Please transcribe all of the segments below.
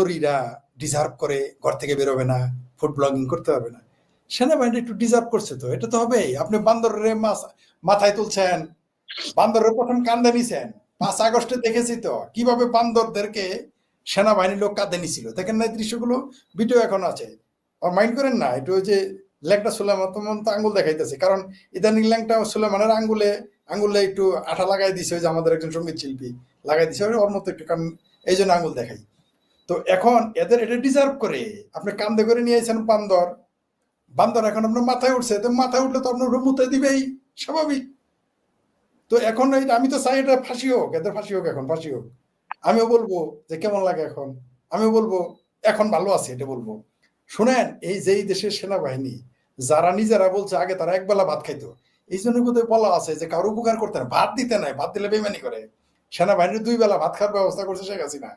তরুণীরা ডিজার্ভ করে ঘর থেকে বেরোবে না ফুড ব্লগিং করতে হবে না। সেনাবাহিনী একটু ডিজার্ভ করছে তো, এটা তো হবেই। আপনি বান্দরের মাথায় তুলছেন, বান্দরের প্রথম কান্দে নিছেন। পাঁচ আগস্টে দেখেছি তো, কীভাবে বান্দরদেরকে সেনাবাহিনীর লোক কাঁদে নিছিল। দেখেন না দৃশ্যগুলো? ভিডিও এখন আছে। আর মাইন্ড করেন না, একটু ওই যে ল্যাংটা সুলেমান তোমার তো আঙ্গুল দেখাইতেছে। কারণ ইদানিং ল্যাংটা সুলেমানের আঙ্গুলে আঙ্গুলে একটু আঠা লাগাই দিছে ওই যে আমাদের একজন সংগীত শিল্পী লাগাই দিছে ওর মতো একটু, কারণ এই জন্য আঙ্গুল দেখাই। তো এখন এদের এটা ডিজার্ভ করে। আপনি কান্দে করে নিয়েছেন বান্দর। বান্দর এখন আপনার মাথায় উঠছে, তো মাথায় উঠলে তো আপনার মুতে দিবেই, স্বাভাবিক। তো এখন আমি তো চাই এটা ফাঁসি হোক, এদের ফাঁসি হোক এখন, ফাঁসি হোক। আমিও বলব যে কেমন লাগে এখন? আমিও বলব এখন ভালো আছে এটা বলব। শুনেন, এই যেই দেশের সেনাবাহিনী, যারা নিজেরা বলছে আগে তারা একবেলা ভাত খাইতো। এই জন্য বোধহয় বলা আছে যে কারও উপকার করতে না। ভাত দিতে নাই, ভাত দিলে বেমানি করে। সেনাবাহিনীর দুই বেলা ভাত খাওয়ার ব্যবস্থা করছে শেখ হাসিনা।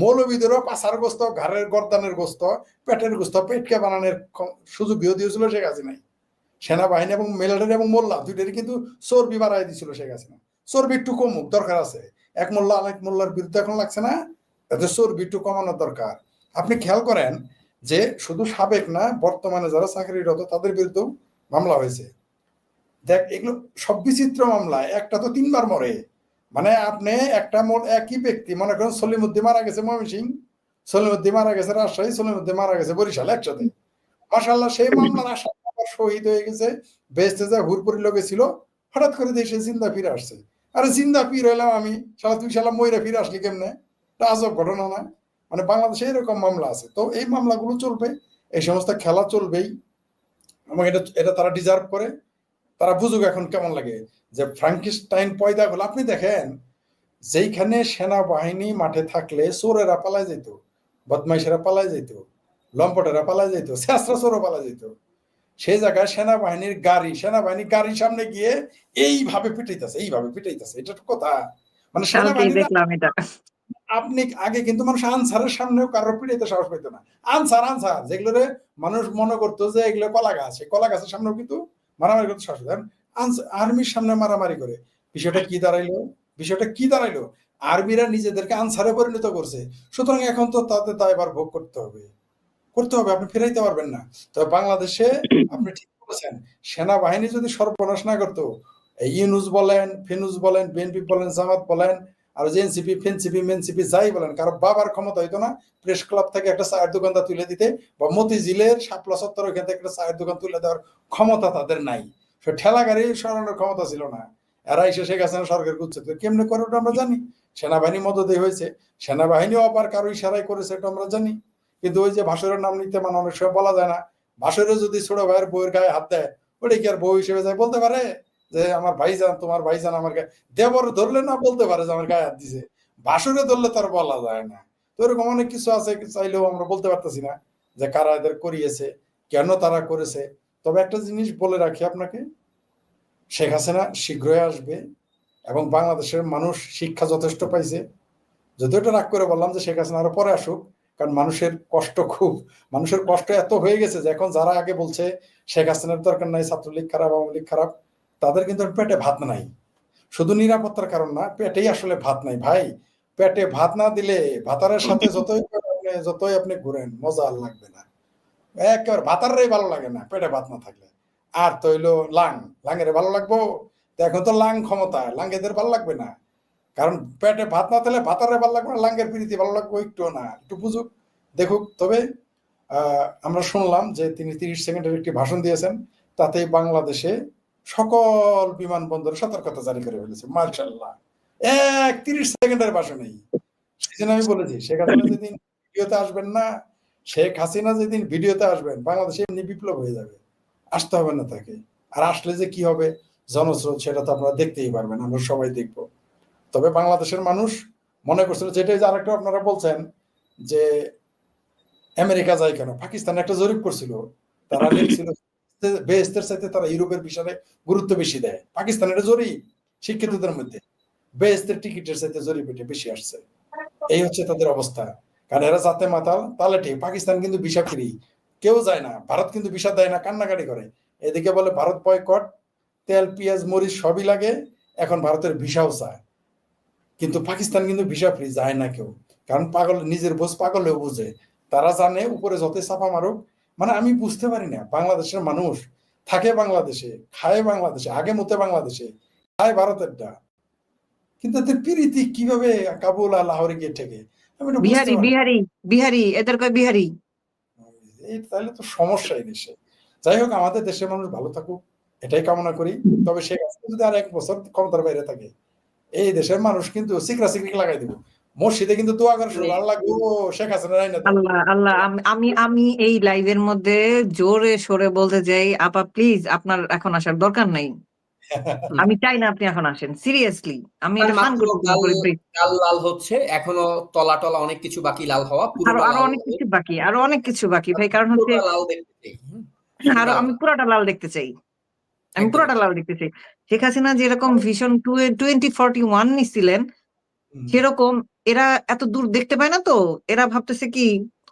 মৌলবীদেরও পাশার গোস্ত ঘাড়ের গর্দানের গোস্ত, পেটের গোস্ত, পেটকে বানানোর সুযোগ দিয়ে দিয়েছিল শেখ হাসিনাই। সেনাবাহিনী এবং মিলিটারি এবং মোল্লা দুইটারই কিন্তু চর্বি বাড়াই দিয়েছিল শেখ হাসিনা। চর্বি একটু কমুক, দরকার আছে। এক মোল্লা আরেক মোল্লার বিরুদ্ধে এখন লাগছে না এদের চর্বি একটু কমানোর দরকার। আপনি খেয়াল করেন যে শুধু সাবেক না, বর্তমানে যারা চাকরিরত তাদের বিরুদ্ধেও মামলা হয়েছে। দেখ, এগুলো সব বিচিত্র মামলা, একটা তো তিনবার মরে। মানে আপনি একটা মোট একই ব্যক্তি মনে করেন সলিমুদ্দিন মারা গেছে ময়মনসিং সলিমুদ্দিন মারা গেছে রাজশাহী সলিমুদ্দিন মারা গেছে বরিশাল একসাথে। মাসাল্লাহ সেই মামলার আশা শহীদ হয়ে গেছে বেস্টে যা হুরপুরি লোকে ছিল হঠাৎ করে দেশে জিন্দা ফিরে আসছে। আরে জিন্দা ফির হইলাম আমি সালা তুই সালা ময়রা ফিরে আসলি কেমনে? এটা আজব ঘটনা না? মানে বাংলাদেশে এরকম মামলা আছে। তো এই মামলাগুলো চলবে এই সমস্ত খেলা চলবেই। এবং এটা এটা তারা ডিজার্ভ করে। তারা বুঝুক এখন কেমন লাগে যে ফ্রাঙ্কিস্টাইন পয়দা গুলো আপনি দেখেন যেইখানে সেনাবাহিনী মাঠে থাকলে চোরেরা পালায় যেত বদমাইশেরা পালায় যেত লম্পটেরা পালায় যেত শেষরা চোরও পালায় যেত সেই জায়গায় সেনাবাহিনীর গাড়ি সেনাবাহিনী গাড়ির সামনে গিয়ে এইভাবে পিটাইতেছে এইভাবে পিটাইতেছে এটা তো কথা। মানে সেনাবাহিনী আপনি আগে কিন্তু মানুষ আনসারের সামনেও কারও পিড়াইতে সাহস পেত না। আনসার আনসার যেগুলোরে মানুষ মনে করতো যে এগুলো কলা গাছ কলা গাছের সামনেও কিন্তু মারামারি করতে সাহস পেত আর্মির সামনে মারামারি করে। বিষয়টা কি দাঁড়াইলো? বিষয়টা কি দাঁড়াইলো? আর্মিরা নিজেদেরকে আনসারে পরিণত করছে। সুতরাং এখন তো তাদের এবার ভোগ করতে হবে। করতে হবে আপনি ফেরাইতে পারবেন না। তবে বাংলাদেশে আপনি ঠিক বলেছেন সেনাবাহিনী যদি সর্বনাশ না করতো ইউনুস বলেন ফিনুস বলেন বিএনপি বলেন জামাত বলেন আর যে এনসিপি, ফেনসিপি, মেনসিপি যাই বলেন, কারও বাবার ক্ষমতা হইতো না, প্রেস ক্লাব থেকে একটা চায়ের দোকানটা তুলে দিতে, বা মতিঝিলের শাপলা সত্তর ওইখান থেকে একটা চায়ের দোকান তুলে দেওয়ার ক্ষমতা তাদের নাই। সে ঠেলা গাড়ি সরানোর ক্ষমতা ছিল না। এরা এসে শেখ হাসিনা সরকার করছে তো কেমনে করে ওটা আমরা জানি। সেনাবাহিনী মদতে হয়েছে। সেনাবাহিনীও আবার কারও ইশারাই করেছে, এটা আমরা জানি। কিন্তু ওই যে ভাসুরের নাম নিতে মানে অনেক সময় বলা যায় না। ভাসুরে যদি ছোট ভাইয়ের বউয়ের গায়ে হাত দেয়, ওটা কি আর বউ হিসেবে যায় বলতে পারে? যে আমার ভাইজান, তোমার ভাইজান আমার গায়ে, দেবর ধরলে না বলতে পারে যে আমার গায়ে হাত দিছে? বাসুরে ধরলে তার বলা যায় না। তো এরকম অনেক কিছু আছে, চাইলেও আমরা বলতে পারতেছি না যে কারা এদের করিয়েছে, কেন তারা করেছে। তবে একটা জিনিস বলে রাখি আপনাকে, শেখ হাসিনা শীঘ্রই আসবে এবং বাংলাদেশের মানুষ শিক্ষা যথেষ্ট পাইছে। যদিও এটা রাগ করে বললাম যে শেখ হাসিনা আরও পরে আসুক, কারণ মানুষের কষ্ট খুব। মানুষের কষ্ট এত হয়ে গেছে যে এখন যারা আগে বলছে শেখ হাসিনার দরকার নাই, ছাত্রলীগ খারাপ, আওয়ামী লীগ খারাপ তাদের কিন্তু পেটে ভাত নাই। শুধু নিরাপত্তার কারণ না, পেটেই আসলে ভাত নাই। ভাই, পেটে ভাত না দিলে ভাতারের সাথে যতই যতই আপনি ঘুরেন, মজা আর লাগবে না। একেবারে ভাতারেরই ভালো লাগে না, পেটে ভাত না থাকলে। আর তো হইল লাং। লাঙ্গের ভালো লাগবো? এখন তো লাং ক্ষমতা, লাঙ্গেদের ভালো লাগবে না। কারণ পেটে ভাত না থাকলে ভাতারে ভালো লাগবে না, লাঙ্গের পিড়িতে ভালো লাগবে একটু না। একটু বুঝুক, দেখুক। তবে আমরা শুনলাম যে তিনি তিরিশ সেকেন্ডের একটি ভাষণ দিয়েছেন তাতে বাংলাদেশে সকল বিমানবন্দরে সতর্কতা জারি করে ফেলেছে, মার্শাল্লাহ। এক তিরিশ সেকেন্ডের ভাষণেই সেই জন্য আমি বলেছি হাসিনা যেদিন ভিডিওতে আসবেন না, শেখ হাসিনা যেদিন ভিডিওতে আসবেন, বাংলাদেশে এমনি বিপ্লব হয়ে যাবে। আসতে হবে না তাকে। আর আসলে যে কি হবে, জনস্রোত সেটা তো আপনারা দেখতেই পারবেন, আমরা সবাই দেখব। তবে বাংলাদেশের মানুষ মনে করছিল যেটাই যে আরেকটা আপনারা বলছেন, যে আমেরিকা যায় কেন? পাকিস্তান একটা জরিপ করছিল। তারা লিখছিল বেহেস্তের সাথে তারা ইউরোপের বিষয়ে গুরুত্ব বেশি দেয়। পাকিস্তানের জরিপ, শিক্ষিতদের মধ্যে। বেহেস্তের টিকিটের সাথে জরিপ এটা বেশি আসছে। এই হচ্ছে তাদের অবস্থা। কারণ এরা যাতে মাতাল তাহলে ঠিক পাকিস্তান কিন্তু ভিসা ফ্রি কেউ যায় না। ভারত কিন্তু ভিসা দেয় না, কান্নাকাটি করে। এদিকে বলে, ভারত বয়কট, তেল, পেঁয়াজ, মরিচ সবই লাগে। এখন ভারতের ভিসাও চায়। কিন্তু পাকিস্তান কিন্তু ভিসা ফ্রি যায় না কেউ। কারণ পাগল, নিজের বোঝ পাগলেও বোঝে। তারা জানে, উপরে যত চাপা মারুক মানে আমি বুঝতে পারি না বাংলাদেশের মানুষ থাকে বাংলাদেশে খায় বাংলাদেশে আগে মতে বাংলাদেশে খায় ভারতেরটা। কিন্তু এদের পিরিতি কীভাবে কাবুল আর লাহোরে গিয়ে ঠেকে? বিহারি বিহারি বিহারি এদের কয় বিহারি? এই তাহলে তো সমস্যা এই দেশে। যাই হোক আমাদের দেশের মানুষ ভালো থাকুক এটাই কামনা করি। তবে হাসিনা যদি আর এক বছর ক্ষমতার বাইরে থাকে এই দেশের মানুষ কিন্তু সিকরা সিকরি লাগাই দিব। মসজিদে কিন্তু দোয়া করে শুরু আল্লাহ গো শেখ হাসিনা নাই না তো। আল্লাহ আল্লাহ আমি আমি এই লাইভের মধ্যে জোরে সরে বলতে চাই আপা প্লিজ আপনার এখন আসার দরকার নাই। আমি চাই না আপনি এখন আসেন সিরিয়াসলি আমি করতে লাল- লাল হচ্ছে এখনও তলা টলা অনেক কিছু বাকি লাল হওয়া আরও আরও অনেক কিছু বাকি আরও অনেক কিছু বাকি। ভাই কারণ হচ্ছে। আরও আমি পুরোটা লাল দেখতে চাই। আমি পুরোটা লাল দেখতে চাই। শেখ হাসিনা যেরকম vision two twenty forty one নিছিলেন। সেরকম এরা এত দূর দেখতে পায় না তো? এরা ভাবতেছে কি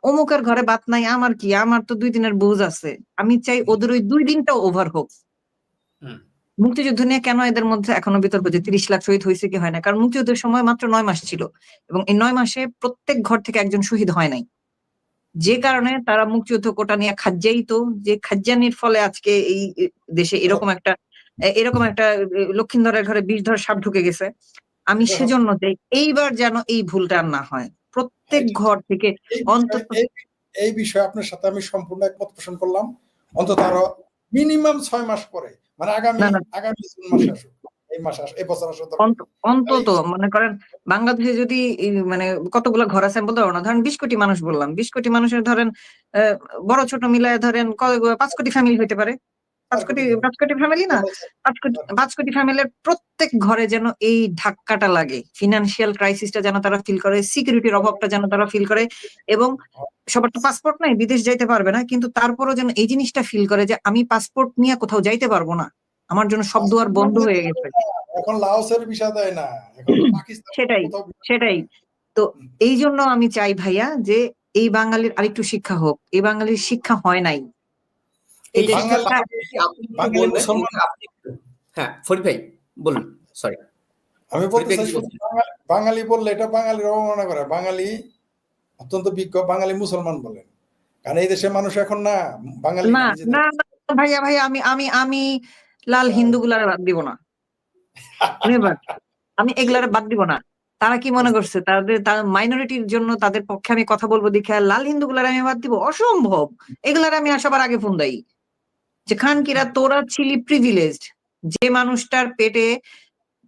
অমুকের ঘরে বাত নাই আমার কি? আমার তো দুই দিনের বোঝ আছে। আমি চাই ওদের ওই দুই দিনটাও ওভার হোক। মুক্তিযুদ্ধ নিয়ে কেন এদের মধ্যে এখনও বিতর্ক যে তিরিশ লাখ শহীদ হয়েছে কি হয় না? কারণ মুক্তিযুদ্ধের সময় মাত্র নয় মাস ছিল এবং এই নয় মাসে প্রত্যেক ঘর থেকে একজন শহীদ হয় নাই। যে কারণে তারা মুক্তিযুদ্ধ কোটা নিয়ে খাজ্জাইতো যে খাজ্জানির ফলে আজকে এই দেশে এরকম একটা এরকম একটা এ, লক্ষিন্দরের ঘরে বিষ ধর সাপ ঢুকে গেছে। আমি। সেজন্য চাই এইবার যেন এই ভুলটা না হয় প্রত্যেক ঘর থেকে অন্তত- এই- বিষয়ে আপনার সাথে আমি সম্পূর্ণ একমত পোষণ করলাম অন্তত আরও মিনিমাম ছয় মাস পরে মানে আগামী। আগামী জুন মাসে আসুক অন্তত মনে করেন বাংলাদেশে যদি মানে কতগুলো ঘর আছে বলতে পারব না ধরেন বিশ কোটি মানুষ বললাম বিশ কোটি মানুষের ধরেন আহ, বড় ছোট মিলায় ধরেন পাঁচ কোটি ফ্যামিলি হইতে পারে পাঁচ কোটি পাঁচ কোটি ফ্যামিলি না পাঁচ কোটি পাঁচ কোটি ফ্যামিলির প্রত্যেক ঘরে যেন এই ধাক্কাটা লাগে। ফিনান্সিয়াল ক্রাইসিসটা যেন তারা ফিল করে সিকিউরিটির অভাবটা যেন তারা ফিল করে এবং সবার তো পাসপোর্ট নাই বিদেশ যাইতে পারবে না কিন্তু তারপরও যেন এই জিনিসটা ফিল করে যে আমি পাসপোর্ট নিয়ে কোথাও যাইতে পারব না। আমার জন্য সব দুয়ার বন্ধ হয়ে গেছে। এখন লাওসের বিষয় দেয় না সেটাই। সেটাই। তো এই জন্য আমি চাই ভাইয়া যে এই বাঙালির আরেকটু শিক্ষা হোক এই বাঙালির শিক্ষা হয় নাই। এই হ্যাঁ ফরিদ ভাই বলুন সরি আমি বলতে পরিপ্রেক্ষিত চাই শুধু বাঙালি- বললে এটা বাঙালির অবমাননা করে। বাঙালি অত্যন্ত বিজ্ঞ বাঙালি মুসলমান বলেন। কারণ এই দেশের মানুষ এখন না বাঙালি না ভাইয়া ভাইয়া আমি আমি আমি লাল হিন্দু গুলার বাদ দিব না। আমি এগুলার বাদ দিব না। তারা কি মনে করছে? তাদের মাইনরিটির জন্য তাদের পক্ষে আমি কথা বলব দেখে লাল হিন্দু গুলার আমি বাদ দিব? অসম্ভব। এগুলার আমি আর সবার আগে ফোন দেই। যে খানকিরা তোরা ছিলি প্রিভিলেজড যে মানুষটার পেটে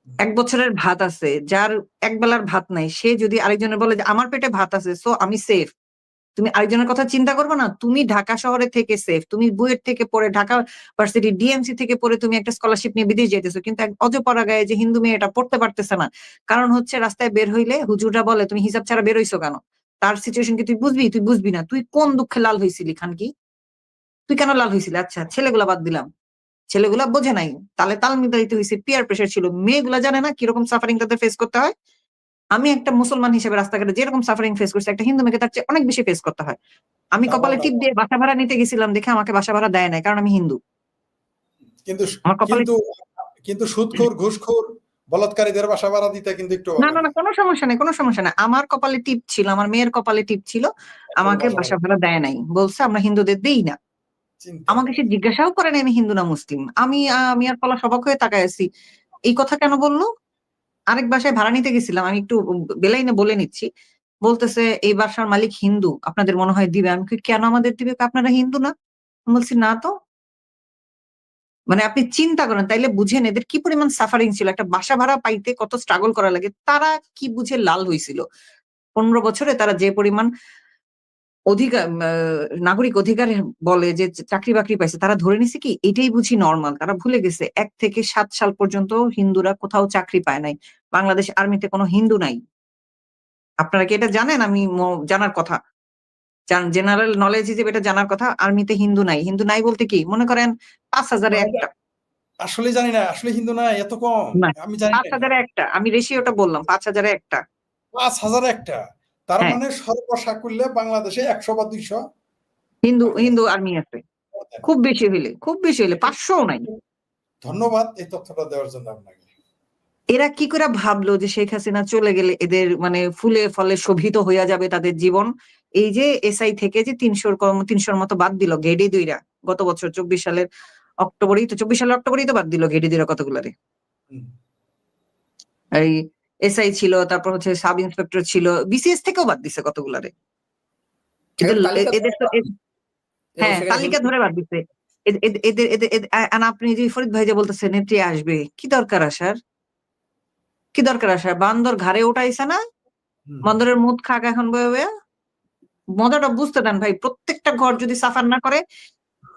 এক বছরের ভাত আছে যার এক বেলার ভাত নাই সে যদি আরেকজনের বলে যে আমার পেটে ভাত আছে সো আমি সেফ তুমি আরেকজনের কথা চিন্তা করবে না? তুমি ঢাকা শহরে থেকে সেফ তুমি বুয়েট থেকে পড়ে ঢাকা ভার্সিটি ডিএমসি থেকে পড়ে তুমি একটা স্কলারশিপ নিয়ে বিদেশ যাইতেছো কিন্তু এক অজপরা গায়ে যে হিন্দু মেয়ে এটা পড়তে পারতেছে না কারণ হচ্ছে রাস্তায় বের হইলে হুজুররা বলে তুমি হিসাব ছাড়া বের হইছো কেন? তার সিচুয়েশন কি তুই বুঝবি? তুই বুঝবি না। তুই কোন দুঃখে লাল হয়েছিলি খান কি তুই কেন লাল হয়েছিলি আচ্ছা ছেলেগুলা বাদ দিলাম। ছেলেগুলা বোঝে নাই। তালে তাল মিলাইতে হয়েছে পিয়ার প্রেশার ছিল। মেয়েগুলা জানে না কীরকম সাফারিং তাদের ফেস করতে হয়। আমি একটা মুসলমান হিসেবে রাস্তাঘাটে যেরকম সাফারিং ফেস করছি একটা হিন্দু মেয়েকে তার চেয়ে অনেক বেশি ফেস করতে হয়। আমি কপালে টিপ দিয়ে বাসা ভাড়া নিতে গেছিলাম দেখে আমাকে বাসা ভাড়া দেয় নাই কারণ আমি হিন্দু। কিন্তু আমার কপালে কিন্তু কিন্তু সুদখোর ঘুষখোর বলাৎকারীদের বাসা ভাড়া দিতে কিন্তু একটু না না না কোনো সমস্যা নেই কোনো সমস্যা নেই। আমার কপালে টিপ ছিল আমার মেয়ের কপালে টিপ ছিল আমাকে বাসা ভাড়া দেয় নাই। বলছে আমরা হিন্দুদের দেই না। আমাকে সে জিজ্ঞাসাও করে নাই, আমি হিন্দু না মুসলিম? আমি আমি আর পলা সবাক হয়ে তাকায় আছি। এই কথা কেন বলল? আরেক বাসায় ভাড়া নিতে গেছিলাম, আমি একটু বেলাইনে বলে নিচ্ছি। বলতেছে, এই বাসার মালিক হিন্দু, আপনাদের মনে হয় দিবে? আমি কেন আমাদের দিবে? আপনারা হিন্দু না? বলছি, না তো। মানে আপনি চিন্তা করেন, তাইলে বুঝেন এদের কি পরিমাণ সাফারিং ছিল। একটা বাসা ভাড়া পাইতে কত স্ট্রাগল করা লাগে, তারা কি বুঝে লাল হয়েছিল পনেরো বছরে তারা যে পরিমাণ অধিকার নাগরিক অধিকার বলে যে চাকরি বাকরি পাইছে তারা ধরে নিছে কি এটাই বুঝি নর্মাল তারা ভুলে গেছে। এক থেকে সাত সাল পর্যন্ত হিন্দুরা কোথাও চাকরি পায় নাই। বাংলাদেশ আর্মিতে কোনো হিন্দু নাই। আপনারা কি এটা জানেন? আমি জানার কথা। জেনারেল নলেজ হিসেবে এটা জানার কথা আর্মিতে হিন্দু নাই। হিন্দু নাই বলতে কি? মনে করেন পাঁচ হাজারে একটা। আসলে জানি না আসলে হিন্দু না এত কম। আমি জানি পাঁচ হাজারে একটা। আমি রেশিওটা বললাম পাঁচ হাজারে একটা। পাঁচ হাজার একটা। তার হ্যাঁ। মানে সর্বসাকুল্যে বাংলাদেশে একশো বা দুইশো। হিন্দু হিন্দু আর্মি আছে। খুব বেশি হইলে খুব বেশি হইলে পাঁচশো নাই। ধন্যবাদ এই তথ্যটা দেওয়ার জন্য আপনাকে। এরা কি করে ভাবলো যে শেখ হাসিনা চলে গেলে এদের মানে ফুলে ফলে শোভিত হইয়া যাবে তাদের জীবন? এই যে এসআই থেকে যে তিনশোর কম তিনশোর মতো বাদ দিল গেডি দুইরা। গত বছর চব্বিশ সালের অক্টোবরেই তো চব্বিশ সালের অক্টোবরেই তো বাদ দিল গেডি দুইরা কতগুলারে? এই এসআই ছিল তারপর হচ্ছে সাব ইন্সপেক্টর ছিল বিসিএস থেকেও বাদ দিছে কতগুলারে। এদের তো হ্যাঁ তালিকা ধরে বাদ এদ- এদের এদের আপনি যে ফরিদ ভাই যে বলতেছে নেত্রী আসবে কি দরকার আসার? কি দরকার আসার? বান্দর ঘাড়ে উঠাইছে না? বান্দরের মুখ খাক এখন বয়ে বয়ে? মজাটা বুঝতে দেন ভাই প্রত্যেকটা ঘর যদি সাফার না করে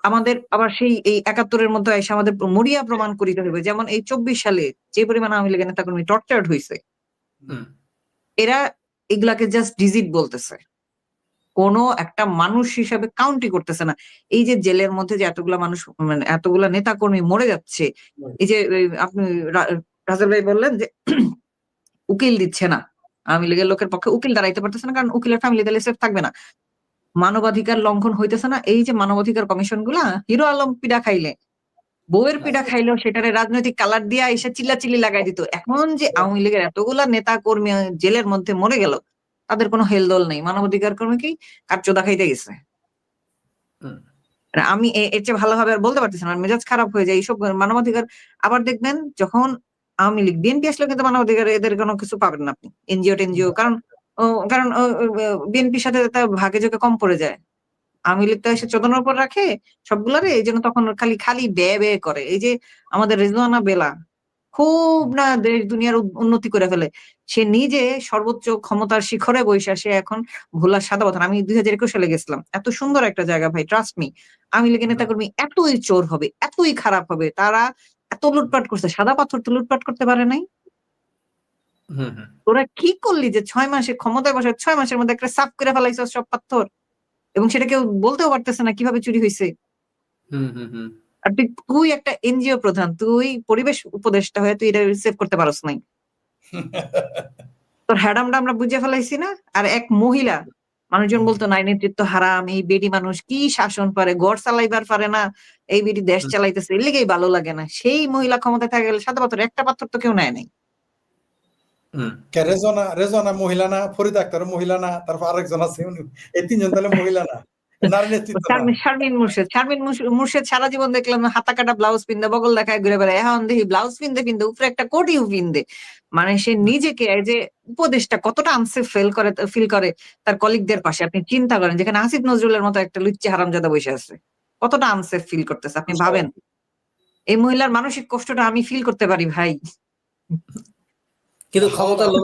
আমাদের আবার সেই এই একাত্তরের মধ্যে এসে আমাদের মরিয়া প্রমাণ করিতে হবে যেমন এই চব্বিশ সালে যে পরিমাণ আওয়ামী লীগের নেতাকর্মী টর্চার্ড হয়েছে। এরা এগুলাকে জাস্ট ডিজিট বলতেছে। কোনো একটা মানুষ হিসাবে কাউন্টি করতেছে না। এই যে জেলের মধ্যে যে এতগুলা মানুষ মানে এতগুলা নেতা কর্মী মরে যাচ্ছে এই যে আপনি রা- রাজেল ভাই বললেন যে উকিল দিচ্ছে না। আওয়ামী লীগের লোকের পক্ষে উকিল দাঁড়াইতে পারতেছে না কারণ উকিলের ফ্যামিলি তাহলে সেফ থাকবে না। মানবাধিকার লঙ্ঘন হইতেছে না। এই যে মানবাধিকার কমিশনগুলা হিরো আলম পিডা খাইলে বউয়ের পিঠা খাইলেও সেটারে রাজনৈতিক কালার দিয়া এসে চিল্লা চিল্লি লাগাই দিত। এখন যে আওয়ামী লীগের এতগুলা নেতা কর্মী জেলের মধ্যে মরে গেল তাদের কোনো হেলদোল নেই। মানবাধিকার কর্মী কি কারচোদা খাইতে গেছে? আমি এর চেয়ে ভালোভাবে আর বলতে পারতেছি না মেজাজ খারাপ হয়ে যায় এইসব মানবাধিকার। আবার দেখবেন যখন আওয়ামী লীগ বিএনপি আসলে কিন্তু মানবাধিকার এদের কোনো কিছু পাবেন না আপনি এনজিও টেনজিও কারণ কারণ বিএনপির সাথে ভাগে যোগে কম পড়ে যায়। আওয়ামী লীগ তো এসে চোদনের উপর রাখে সবগুলারে এই জন্য তখন খালি খালি ব্যয় ব্যয় করে। এই যে আমাদের রেজওয়ানা বেলা খুব না দেশ দুনিয়ার উন্নতি করে ফেলে। সে নিজে সর্বোচ্চ ক্ষমতার শিখরে বৈশা সে এখন ভোলার সাদা কথা আমি দুই হাজার একুশ সালে গেছিলাম। এত সুন্দর একটা জায়গা ভাই ট্রাস্ট মি আমি লীগের নেতাকর্মী এতই চোর হবে এতই খারাপ হবে তারা এত লুটপাট করছে। সাদা পাথর তো লুটপাট করতে পারে নাই। তোরা কি করলি যে ছয় মাসে ক্ষমতায় বসে ছয় মাসের মধ্যে একটা সাফ করে ফেলাইছ সব পাথর? এবং সেটা কেউ বলতেও পারতেছে না কীভাবে চুরি হয়েছে। আর তুই তুই একটা এনজিও প্রধান তুই পরিবেশ উপদেষ্টা হয়ে তুই এটা সেভ করতে পারস নাই। তোর হ্যাডামটা আমরা বুঝে ফেলাইছি না? আর এক মহিলা মানুষজন বলতো নাই নেতৃত্ব হারাম এই বেডি মানুষ কি শাসন পারে গড় চালাইবার পারে না এই বেডি দেশ চালাইতেছে এর লেগেই ভালো লাগে না। সেই মহিলা ক্ষমতায় থাকে গেলে সাদা পাথর একটা পাথর তো কেউ নেয় নাই। কে রেজনা রেজনা মহিলা না ফরিদ আক্তার মহিলা না তারপর আরেকজন আছে উনি। এই তিনজন তাহলে মহিলা না। শারমিন মুর্শেদ শারমিন মুর্শেদ সারা জীবন দেখলাম হাতা কাটা ব্লাউজ বগল দেখায় ঘুরে বেড়ায়। এখন দেখি ব্লাউজ উপরে একটা কোটিও মানে সে নিজেকে এই যে উপদেশটা কতটা আনসেফ ফিল করে ফিল করে তার কলিগদের পাশে। আপনি চিন্তা করেন যেখানে আসিফ নজরুলের মতো একটা লুচ্চি হারামজাদা বসে আছে। কতটা আনসেফ ফিল করতেছে আপনি ভাবেন? এই মহিলার মানসিক কষ্টটা আমি ফিল করতে পারি ভাই। কিন্তু ক্ষমতা